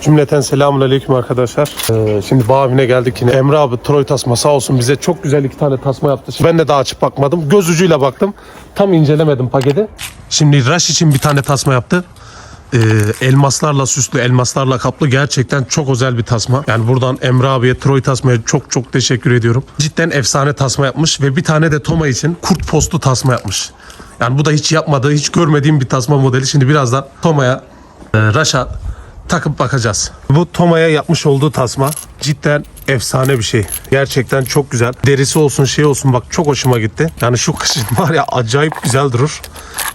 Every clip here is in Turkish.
Cümleten selamun aleyküm arkadaşlar. Ee, şimdi bağ evine geldik yine. Emre abi Troy tasma sağ olsun bize çok güzel iki tane tasma yaptı. Ben de daha açıp bakmadım. Göz ucuyla baktım. Tam incelemedim paketi. Şimdi Rush için bir tane tasma yaptı. Ee, elmaslarla süslü, elmaslarla kaplı gerçekten çok özel bir tasma. Yani buradan Emre abiye, Troy tasmaya çok çok teşekkür ediyorum. Cidden efsane tasma yapmış ve bir tane de Toma için kurt postu tasma yapmış. Yani bu da hiç yapmadığı, hiç görmediğim bir tasma modeli. Şimdi birazdan Toma'ya, e, Raş'a takıp bakacağız. Bu Toma'ya yapmış olduğu tasma cidden efsane bir şey. Gerçekten çok güzel. Derisi olsun şey olsun bak çok hoşuma gitti. Yani şu kışın var ya acayip güzel durur.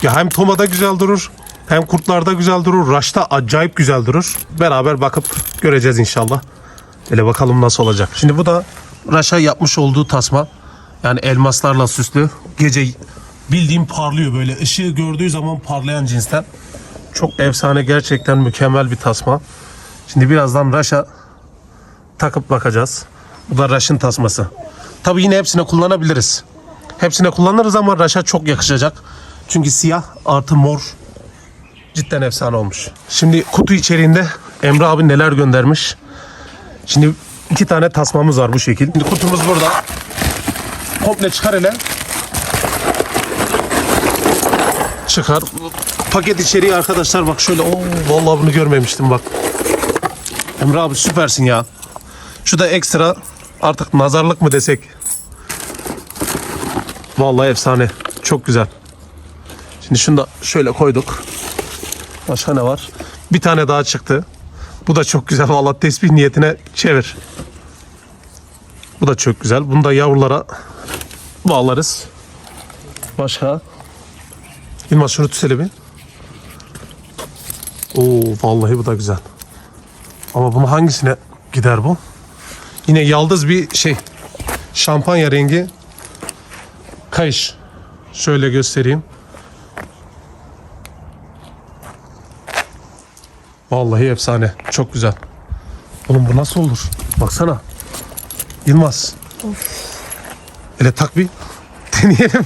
Ya hem Toma'da güzel durur hem kurtlarda güzel durur. Raş'ta acayip güzel durur. Beraber bakıp göreceğiz inşallah. Hele bakalım nasıl olacak. Şimdi bu da Raş'a yapmış olduğu tasma. Yani elmaslarla süslü. Gece bildiğim parlıyor böyle. Işığı gördüğü zaman parlayan cinsten. Çok efsane gerçekten mükemmel bir tasma. Şimdi birazdan Raş'a takıp bakacağız. Bu da Raş'ın tasması. Tabii yine hepsine kullanabiliriz. Hepsine kullanırız ama Raş'a çok yakışacak. Çünkü siyah artı mor cidden efsane olmuş. Şimdi kutu içeriğinde Emre abi neler göndermiş. Şimdi iki tane tasmamız var bu şekil. Şimdi kutumuz burada. Komple çıkar hele. Çıkar. Paket içeriği arkadaşlar bak şöyle. Oo, vallahi bunu görmemiştim bak. Emre abi süpersin ya. Şu da ekstra artık nazarlık mı desek. Vallahi efsane. Çok güzel. Şimdi şunu da şöyle koyduk. Başka ne var? Bir tane daha çıktı. Bu da çok güzel. Vallahi tesbih niyetine çevir. Bu da çok güzel. Bunu da yavrulara bağlarız. Başka? Yılmaz şunu tut hele bir. Oo vallahi bu da güzel. Ama bunu hangisine gider bu? Yine yaldız bir şey. Şampanya rengi kayış. Şöyle göstereyim. Vallahi efsane. Çok güzel. Oğlum bu nasıl olur? Baksana. Yılmaz. Hele tak bir. Deneyelim?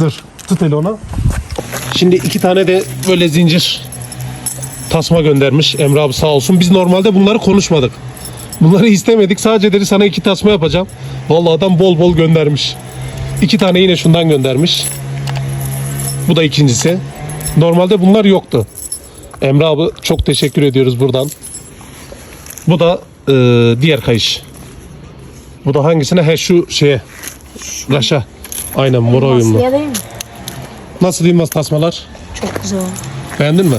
Dur. Tut hele onu. Şimdi iki tane de böyle zincir tasma göndermiş Emre abi sağ olsun. Biz normalde bunları konuşmadık. Bunları istemedik. Sadece dedi sana iki tasma yapacağım. Vallahi adam bol bol göndermiş. İki tane yine şundan göndermiş. Bu da ikincisi. Normalde bunlar yoktu. Emre abi çok teşekkür ediyoruz buradan. Bu da e, diğer kayış. Bu da hangisine? He şu şeye. Raşa. Aynen mor uyumlu. Nasıl Yılmaz tasmalar? Çok güzel. Beğendin mi?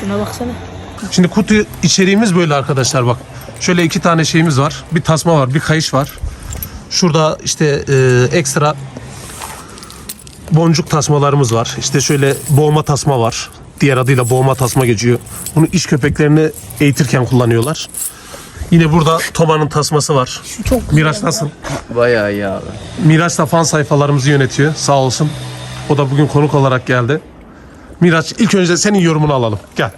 Şuna baksana. Şimdi kutu içeriğimiz böyle arkadaşlar bak. Şöyle iki tane şeyimiz var. Bir tasma var, bir kayış var. Şurada işte e, ekstra boncuk tasmalarımız var. İşte şöyle boğma tasma var. Diğer adıyla boğma tasma geçiyor. Bunu iş köpeklerini eğitirken kullanıyorlar. Yine burada Toma'nın tasması var. Şu çok. Miraç nasıl? Bayağı iyi abi. Miraç da fan sayfalarımızı yönetiyor. Sağ olsun. O da bugün konuk olarak geldi. Miraç ilk önce senin yorumunu alalım. Gel.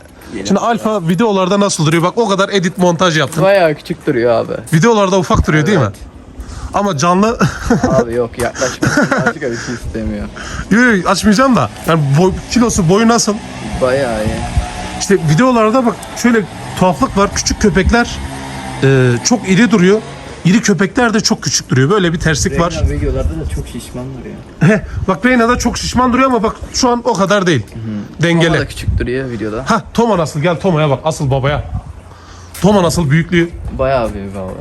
Şimdi alfa videolarda nasıl duruyor? Bak o kadar edit montaj yaptın. Bayağı küçük duruyor abi. Videolarda ufak duruyor değil mi? Evet. Ama canlı Abi yok yaklaşmasın artık öyle bir şey istemiyor. Yo, yo, açmayacağım da. Yani boy, kilosu boyu nasıl? Bayağı iyi. İşte videolarda bak şöyle tuhaflık var. Küçük köpekler e, çok iri duruyor. İri köpekler de çok küçük duruyor. Böyle bir terslik var. Reyna videolarda da çok şişman duruyor. Heh, bak Reyna da çok şişman duruyor ama bak şu an o kadar değil. Ama Dengeli. da küçük duruyor videoda. Ha Toma nasıl? Gel Toma'ya bak. Asıl babaya. Toma nasıl büyüklüğü? Bayağı büyük abi.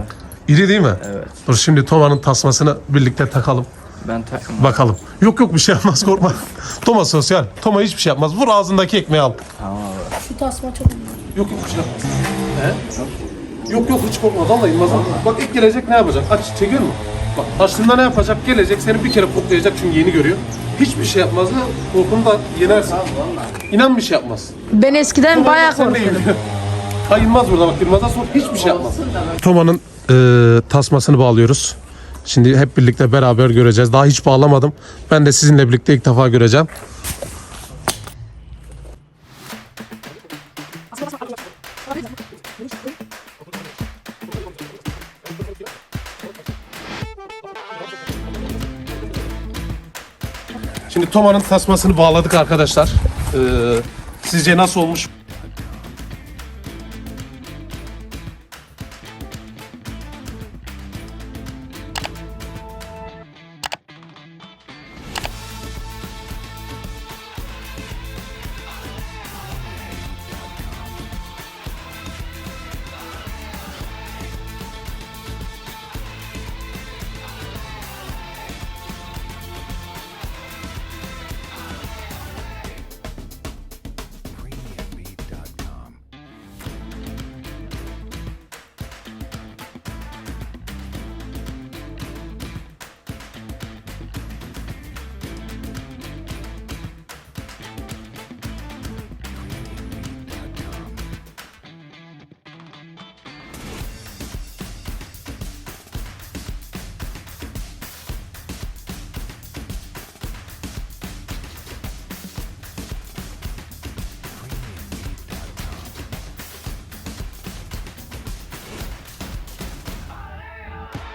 İri değil mi? Evet. Dur şimdi Toma'nın tasmasını birlikte takalım. Ben takım. Bakalım. Yok yok bir şey yapmaz korkma. Toma sosyal. Toma hiçbir şey yapmaz. Vur ağzındaki ekmeği al. Tamam abi. Şu tasma çok Yok yok hiç yapmaz. Yok yok hiç korkma. Vallahi inmez. Bak ilk gelecek ne yapacak? Aç çekiyor mu? Bak açtığında ne yapacak? Gelecek seni bir kere koklayacak çünkü yeni görüyor. Hiçbir şey yapmaz da korkunu da yenersin. İnan bir şey yapmaz. Ben eskiden bayağı korkuyordum. Ha burada bak Yılmaz'a sor hiçbir şey yapmaz. Toma'nın e, tasmasını bağlıyoruz. Şimdi hep birlikte beraber göreceğiz. Daha hiç bağlamadım. Ben de sizinle birlikte ilk defa göreceğim. Şimdi Toma'nın tasmasını bağladık arkadaşlar. Ee, sizce nasıl olmuş?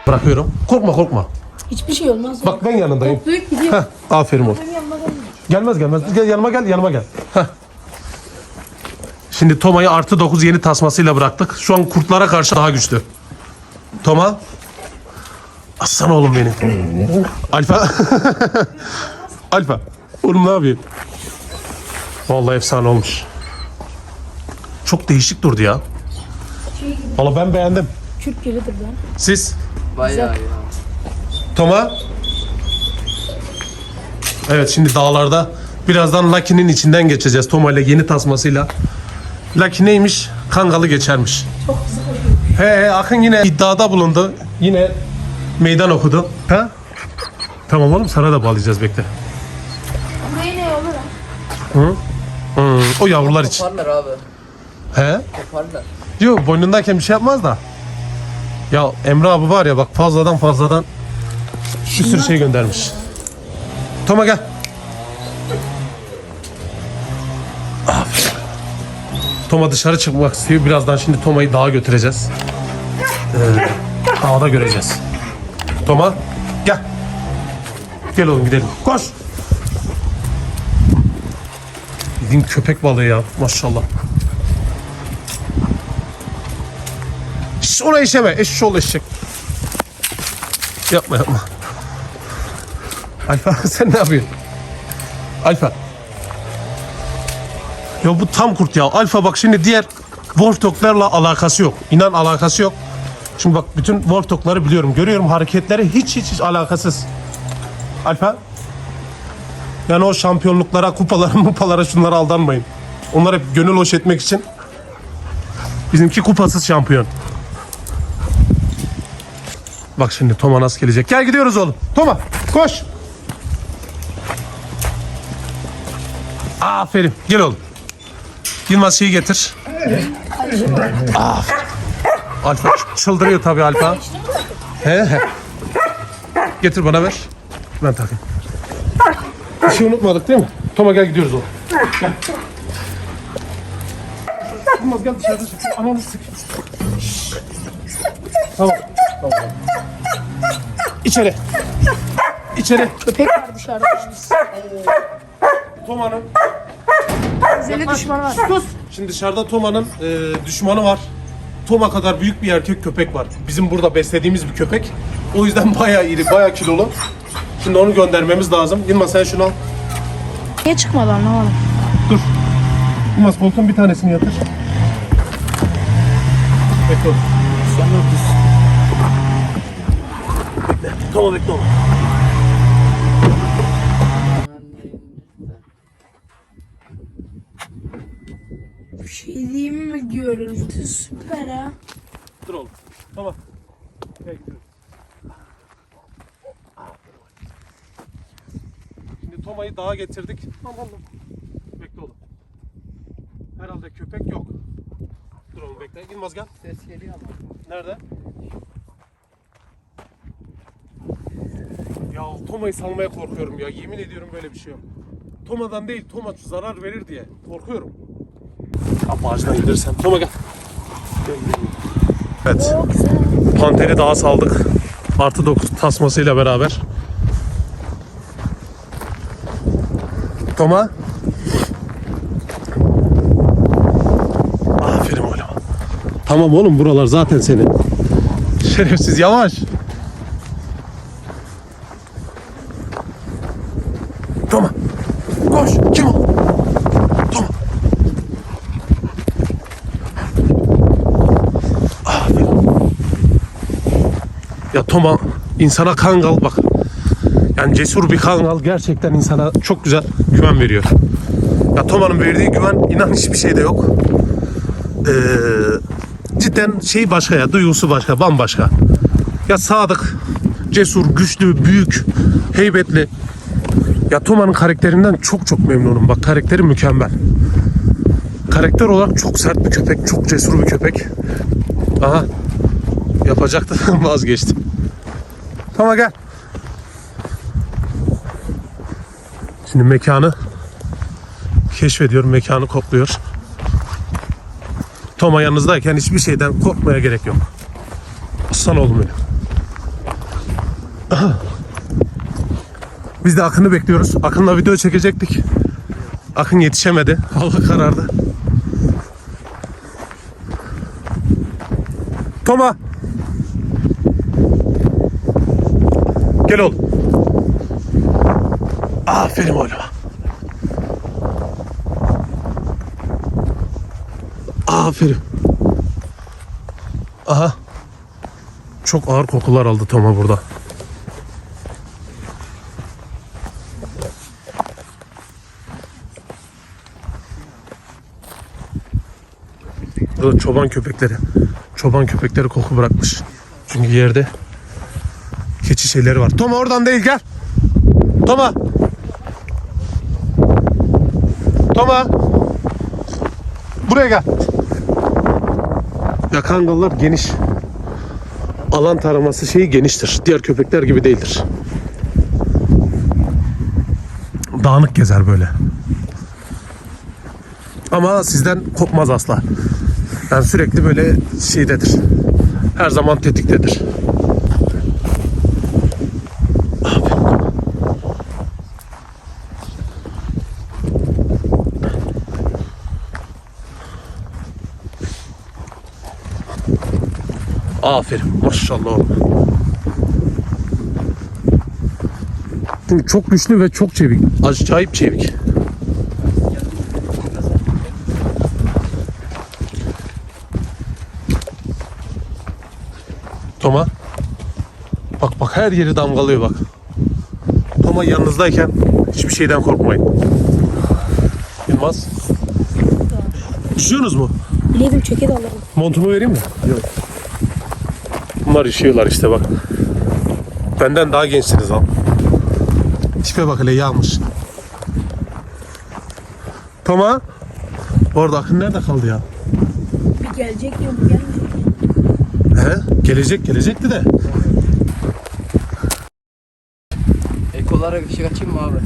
Bırakıyorum. Korkma korkma. Hiçbir şey olmaz. Bak ben yanındayım. Toplayıp gidiyor. Heh, aferin oğlum. Benim yanıma gelmiyor. Gelmez gelmez. Gel yanıma gel yanıma gel. Heh. Şimdi Toma'yı artı 9 yeni tasmasıyla bıraktık. Şu an kurtlara karşı daha güçlü. Toma. Aslan oğlum benim. Alfa. Alfa. Oğlum ne yapıyorsun? Vallahi efsane olmuş. Çok değişik durdu ya. Valla ben beğendim. Kürt gelidir lan. Siz? Bayağı ya. Toma. Evet şimdi dağlarda birazdan Lucky'nin içinden geçeceğiz Toma ile yeni tasmasıyla. Lucky neymiş? Kangalı geçermiş. Çok güzel. He he Akın yine iddiada bulundu. Yine meydan okudu. Ha? Tamam oğlum sana da bağlayacağız bekle. Buraya ne olur ha? Hmm, o yavrular için. Koparlar abi. He? Koparlar. Yok boynundayken bir şey yapmaz da. Ya Emre abi var ya bak fazladan fazladan bir sürü şey göndermiş. Toma gel. Aferin. Toma dışarı çıkmak istiyor. Birazdan şimdi Toma'yı dağa götüreceğiz. Ee, dağda göreceğiz. Toma gel. Gel oğlum gidelim. Koş. Bildiğin köpek balığı ya maşallah. Şş, ona işeme. Eşşoğlu eşek. Yapma yapma. Alfa sen ne yapıyorsun? Alfa. Ya bu tam kurt ya. Alfa bak şimdi diğer Wolfdog'larla alakası yok. İnan alakası yok. Şimdi bak bütün Wolfdog'ları biliyorum. Görüyorum hareketleri hiç hiç, hiç alakasız. Alfa. Yani o şampiyonluklara, kupalara, mupalara şunlara aldanmayın. Onlar hep gönül hoş etmek için. Bizimki kupasız şampiyon. Bak şimdi Toma nasıl gelecek. Gel gidiyoruz oğlum. Toma koş. Aferin. Gel oğlum. Yılmaz şeyi getir. Aferin. Alfa çıldırıyor tabii Alfa. He he. Getir bana ver. Ben takayım. Bir şey unutmadık değil mi? Toma gel gidiyoruz oğlum. Gel. Yılmaz gel dışarıda. Ananı sık. Tamam. Tamam. İçeri. İçeri. Köpek var dışarıda. Toma'nın. Üzerine düşman var. Şimdi dışarıda Toma'nın e, düşmanı var. Toma kadar büyük bir erkek köpek var. Bizim burada beslediğimiz bir köpek. O yüzden bayağı iri, bayağı kilolu. Şimdi onu göndermemiz lazım. Yılmaz sen şunu al. Niye çıkmadı anlamadım. Dur. Yılmaz koltuğun bir tanesini yatır. Bekle oğlum. Bekle. Toma bekle oğlum. Bir şey diyeyim mi? Görüntü süper ha. Dur oğlum. Tamam. Gel gidiyoruz. Şimdi Toma'yı dağa getirdik. Tamam oğlum. Bekle oğlum. Herhalde köpek yok. Dur oğlum bekle. Yılmaz gel. Ses geliyor ama. Nerede? Ya Toma'yı salmaya korkuyorum ya. Yemin ediyorum böyle bir şey yok. Toma'dan değil, Toma zarar verir diye korkuyorum. Kapı ağacına gidersen. Toma gel. Evet. Panteri daha saldık. Artı 9 tasmasıyla beraber. Toma. Aferin oğlum. Tamam oğlum buralar zaten senin. Şerefsiz yavaş. Toma. Koş. Kim o? Toma. Aferin. Ya Toma insana kangal bak. Yani cesur bir kangal gerçekten insana çok güzel güven veriyor. Ya Toma'nın verdiği güven inan hiçbir şeyde yok. Ee, cidden şey başka ya duygusu başka bambaşka. Ya sadık, cesur, güçlü, büyük, heybetli. Ya Toma'nın karakterinden çok çok memnunum. Bak karakteri mükemmel. Karakter olarak çok sert bir köpek, çok cesur bir köpek. Aha yapacaktı vazgeçtim. Tamam gel. Şimdi mekanı keşfediyorum, mekanı kokluyor. Toma yanınızdayken hiçbir şeyden korkmaya gerek yok. Aslan oğlum benim. Biz de Akın'ı bekliyoruz. Akın'la video çekecektik. Akın yetişemedi. Hava karardı. Toma. Gel oğlum. Aferin oğlum. Aferin. Aha. Çok ağır kokular aldı Toma burada. Burada çoban köpekleri. Çoban köpekleri koku bırakmış. Çünkü yerde keçi şeyleri var. Toma oradan değil gel. Toma. Toma. Buraya gel. Ya kangallar geniş. Alan taraması şeyi geniştir. Diğer köpekler gibi değildir. Dağınık gezer böyle. Ama sizden kopmaz asla. Yani sürekli böyle şeydedir. Her zaman tetiktedir. Aferin. Maşallah oğlum. Çünkü çok güçlü ve çok çevik. Acayip çevik. Toma. Bak bak her yeri damgalıyor bak. Toma yanınızdayken hiçbir şeyden korkmayın. Yılmaz. Üşüyorsunuz mu? Bileydim ceket alırım. Montumu vereyim mi? Yok. Bunlar üşüyorlar işte bak. Benden daha gençsiniz al. Tipe bak hele yağmış. Toma. Bu arada Akın nerede kaldı ya? Bir gelecek diyorum gelmeyecek. He? Gelecek gelecekti de. Ekolara bir şey açayım mı abi?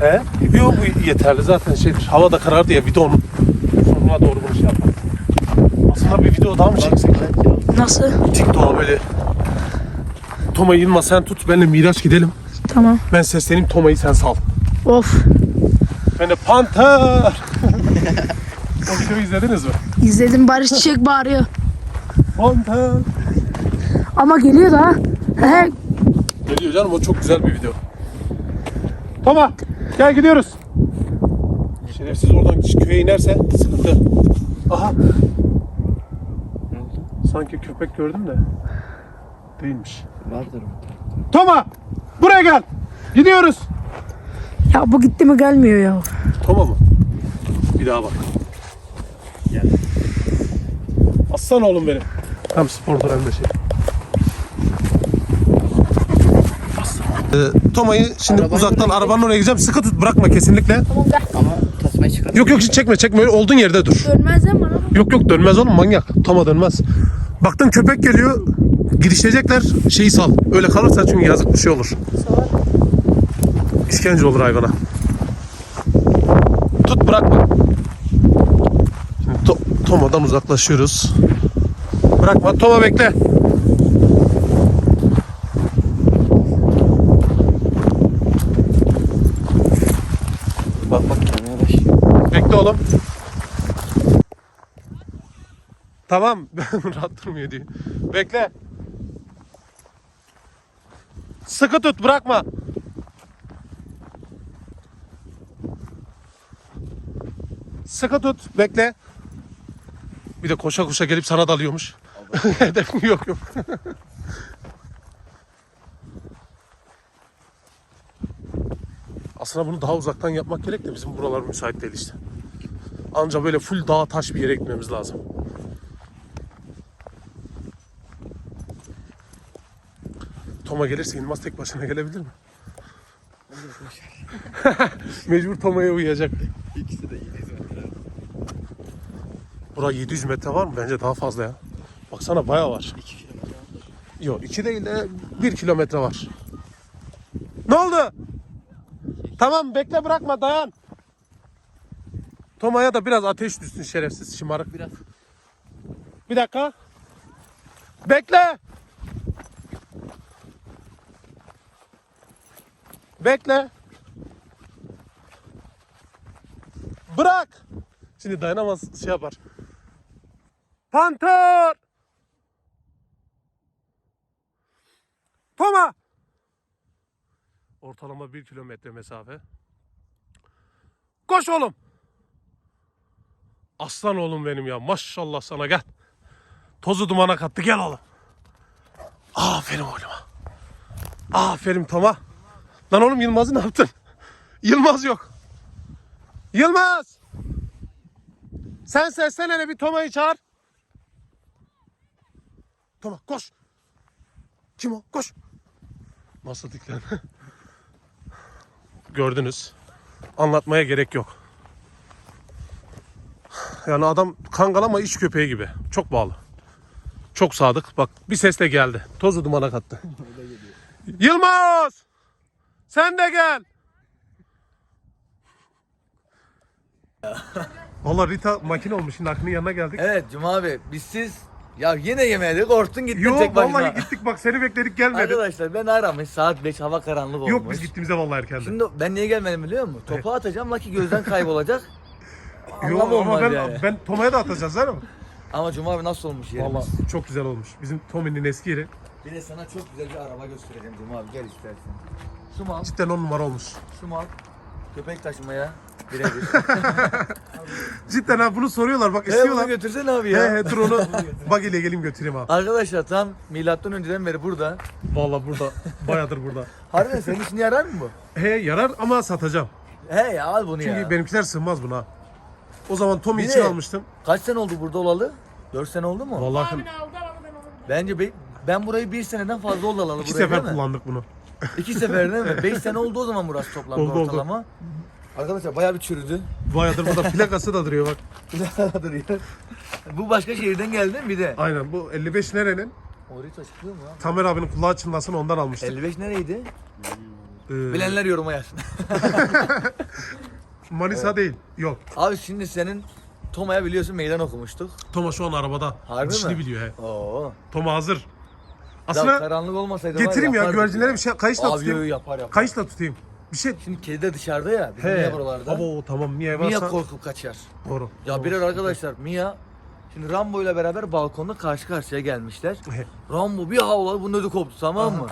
He? Yok bu yeterli zaten şeydir. Hava da karardı ya bir de onun sonuna doğru bunu şey yapalım. Aslında bir video daha mı çeksek? Nasıl? TikTok'a böyle Toma Yılmaz sen tut benimle Miraç gidelim. Tamam. Ben sesleneyim Toma'yı sen sal. Of. Ben de panter. o videoyu izlediniz mi? İzledim Barış Çiçek bağırıyor. Panter. Ama geliyor da. He. Geliyor canım o çok güzel bir video. Toma gel gidiyoruz. Şerefsiz oradan köye inerse sıkıntı. Aha. Sanki köpek gördüm de. Değilmiş. Vardır? Toma buraya gel. Gidiyoruz. Ya bu gitti mi gelmiyor ya. Toma mı? Bir daha bak. Gel. Aslan oğlum benim. Hem spordur hem de şey. Ee, Toma'yı şimdi Arabayı uzaktan bırakayım. arabanın oraya gideceğim. Sıkı tut bırakma kesinlikle. Tamam. Ama tasmayı çıkar. Yok yok çekme çekme öyle olduğun yerde dur. Dönmez lan bana. Yok yok dönmez oğlum manyak. Toma dönmez. Baktın köpek geliyor. Girişecekler şeyi sal. Öyle kalırsa çünkü yazık bir şey olur. Salak. İşkence olur hayvana. Tut bırakma. Şimdi to- Toma'dan uzaklaşıyoruz. Bırakma. Toma bekle. Bak bak. Bekle oğlum. Tamam. Rahat durmuyor diyor. Bekle. Sıkı tut bırakma. Sıkı tut. Bekle. Bir de koşa koşa gelip sana dalıyormuş. Hedefim yok yok. Aslında bunu daha uzaktan yapmak gerek de bizim buralar müsait değil işte. Anca böyle full dağ taş bir yere gitmemiz lazım. Toma gelirse Yılmaz tek başına gelebilir mi? Mecbur Toma'ya uyuyacak. İkisi de iyi zaten. Bura 700 metre var mı? Bence daha fazla ya. Baksana bayağı var. 2 kilometre. Yok 2 değil de 1 kilometre var. Ne oldu? Tamam bekle bırakma dayan. Toma'ya da biraz ateş düşsün şerefsiz şımarık. Biraz. Bir dakika. Bekle. Bekle. Bırak. Şimdi dayanamaz şey yapar. Panter. Toma. Ortalama bir kilometre mesafe. Koş oğlum. Aslan oğlum benim ya. Maşallah sana gel. Tozu dumana kattı gel oğlum. Aferin oğluma. Aferin Toma. Lan oğlum Yılmaz'ı ne yaptın? Yılmaz yok. Yılmaz! Sen seslen hele bir Toma'yı çağır. Toma koş. Kim o? Koş. Nasıl diklen? Gördünüz. Anlatmaya gerek yok. Yani adam kangal ama iç köpeği gibi. Çok bağlı. Çok sadık. Bak bir sesle geldi. Tozu dumana kattı. Yılmaz! Sen de gel. Valla Rita makine olmuş. Şimdi Akın'ın yanına geldik. Evet Cuma abi biz siz ya yine yemedik korktun gittin Yok tek başına. vallahi gittik bak seni bekledik gelmedi. Arkadaşlar ben aramış saat 5 hava karanlık olmuş. Yok biz gittiğimizde vallahi erkendi. Şimdi ben niye gelmedim biliyor musun? Topu atacağım Lucky gözden kaybolacak. Yok Anlam ama olmaz ben, yani. ben Toma'ya da atacağız değil mi? Ama Cuma abi nasıl olmuş yerimiz? Valla çok güzel olmuş. Bizim Tommy'nin eski yeri. Bir de sana çok güzel bir araba göstereceğim Cuma abi gel istersen. Şu mal, Cidden on numara olmuş. şu mal. Köpek taşımaya birebir. Cidden ha bunu soruyorlar bak istiyorlar. götürsene abi He ya. he dur onu bak ile geleyim götüreyim abi. Arkadaşlar tam milattan önceden beri burada. Valla burada bayağıdır burada. Harbiden senin için yarar mı bu? He yarar ama satacağım. He ya al bunu Çünkü ya. benimkiler sığmaz buna. O zaman Tommy Bir için de- almıştım. Kaç sene oldu burada olalı? 4 sene oldu mu? Vallahi Abin aldı ama ben onu Bence be- ben burayı bir seneden fazla oldu alalı iki buraya sefer değil mi? kullandık bunu. İki sefer değil mi? Beş sene oldu o zaman burası toplamda Oldu, oldu. ortalama. Arkadaşlar bayağı bir çürüdü. Bayağıdır burada plakası da duruyor bak. duruyor. Bu başka şehirden geldi değil mi bir de? Aynen bu 55 nerenin? Orita çıkıyor mu ya? Tamer abinin kulağı çınlasın ondan almıştık. 55 nereydi? Ee, Bilenler yoruma yazsın. Manisa değil. Yok. Abi şimdi senin Toma'ya biliyorsun meydan okumuştuk. Toma şu an arabada. Harbi Dişini mi? biliyor he. Oo. Toma hazır. Aslında karanlık olmasaydı getireyim ya yapardık güvercinlere bir şey kayışla Abi tutayım. yapar yapar. Kayışla tutayım. Bir şey. Şimdi kedi de dışarıda ya. Bizim Mia buralarda. Abo tamam Mia varsa. korkup kaçar. Doğru. Ya birer arkadaşlar Mia şimdi Rambo ile beraber balkonda karşı karşıya gelmişler. He. Rambo bir havladı bunun ödü koptu tamam mı?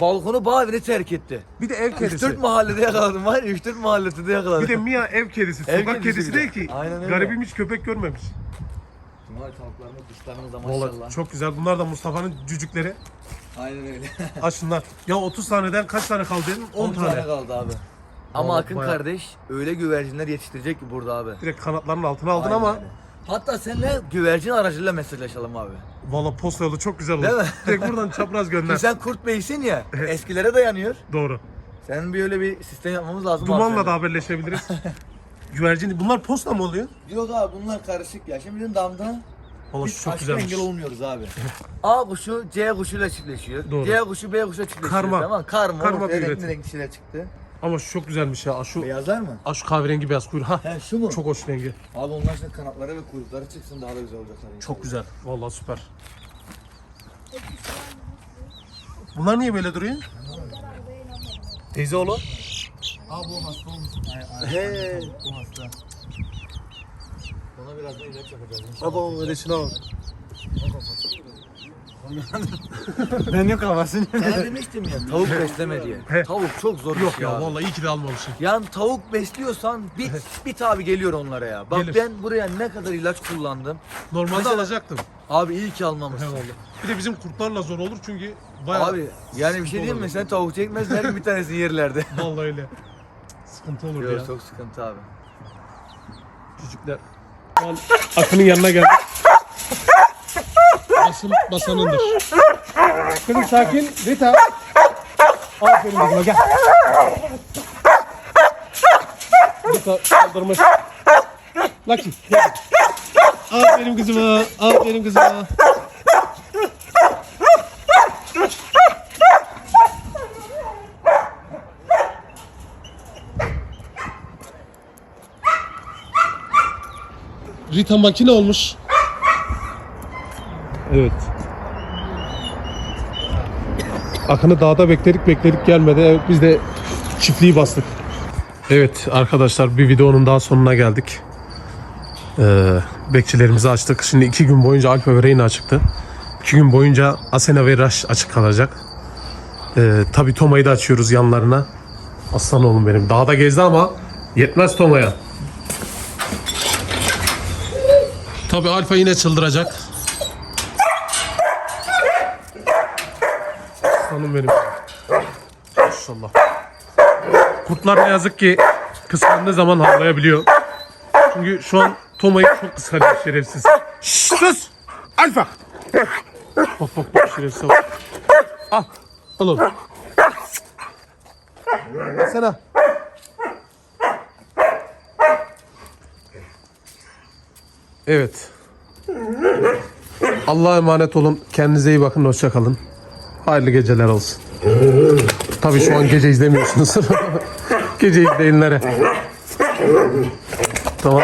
Balkonu bağ evini terk etti. Bir de ev 3-4 kedisi. mahallede yakaladım var ya 3-4 mahallede yakaladım. Bir de Mia ev kedisi. Ev Sokak kedisi kedisi değil ki. Aynen öyle. Garibim hiç köpek görmemiş. Cumali tavuklarımız dışlarımız da maşallah. Vallahi çok güzel. Bunlar da Mustafa'nın cücükleri. Aynen öyle. Ha şunlar. Ya 30 taneden kaç tane kaldı dedim? 10 10 tane tane. kaldı abi. Ama Vallahi Akın bayağı- kardeş öyle güvercinler yetiştirecek ki burada abi. Direkt kanatlarının altına aldın Aynen ama öyle. Hatta seninle güvercin aracıyla mesajlaşalım abi. valla posta yolu çok güzel oldu. Değil mi? Direkt buradan çapraz gönder. Şimdi sen Kurt Bey'sin ya eskilere dayanıyor. Doğru. Senin bir öyle bir sistem yapmamız lazım. Dumanla da haberleşebiliriz. Güvercin. Bunlar posta mı oluyor? Yok abi bunlar karışık ya. Şimdi bizim damda Valla şu çok aşka güzelmiş. engel olmuyoruz abi. A kuşu C kuşuyla çiftleşiyor. Doğru. C kuşu B kuşuyla çiftleşiyor. Karma. Tamam Karma. Karma Karma bir renkli üretim. renkli şeyler çıktı. Ama şu çok güzelmiş ya. Şu, Beyazlar mı? Aa, şu kahverengi beyaz kuyruğu. Ha. He şu mu? Çok hoş rengi. Abi onlar şimdi kanatları ve kuyrukları çıksın daha da güzel olacaklar. inşallah. Çok güzel. Vallahi süper. Bunlar niye böyle duruyor? Teyze oğlu. Aa bu hasta olmuş. Ay, ay, He. Bu hasta. Ona biraz da ilaç yapacağız. Baba öylesine bak. Ben yok havasını. Sana demiştim ya tavuk besleme diye. Tavuk çok zor Yok iş ya ya. vallahi iyi ki de almamışım. Yani tavuk besliyorsan bir, bir tabi geliyor onlara ya. Bak Gelir. ben buraya ne kadar ilaç kullandım. Normalde Mesela- alacaktım. Abi iyi ki almamışsın. Eyvallah. Bir de bizim kurtlarla zor olur çünkü bayağı Abi yani bir şey diyeyim mi? Sen tavuk çekmezler bir tanesini yerlerde. vallahi öyle. Sıkıntı olur ya. Yok çok sıkıntı abi. Küçükler. Şu an Akın'ın yanına geldik. Basın basanındır. Kızım sakin. Rita. Aferin kızıma gel. Rita kaldırmış. Lucky gel. Aferin kızıma. Aferin kızıma. Rita makine olmuş. Evet. Akın'ı dağda bekledik bekledik gelmedi. Evet, biz de çiftliği bastık. Evet arkadaşlar bir videonun daha sonuna geldik. Ee, bekçilerimizi açtık. Şimdi iki gün boyunca Alfa ve Reyna açıktı. İki gün boyunca Asena ve Rush açık kalacak. Ee, Tabi Toma'yı da açıyoruz yanlarına. Aslan oğlum benim. Dağda gezdi ama yetmez Toma'ya. Tabi Alfa yine çıldıracak. Aslanım benim. Maşallah. Kurtlar ne yazık ki kıskandığı zaman havlayabiliyor. Çünkü şu an Toma'yı çok kıskanıyor şerefsiz. Şşş sus! Alfa! Bak bak bak şerefsiz bak. Al. Al oğlum. Sana. Evet. Allah'a emanet olun. Kendinize iyi bakın. Hoşça kalın. Hayırlı geceler olsun. Tabii şu an gece izlemiyorsunuz. gece izleyinlere. Tamam.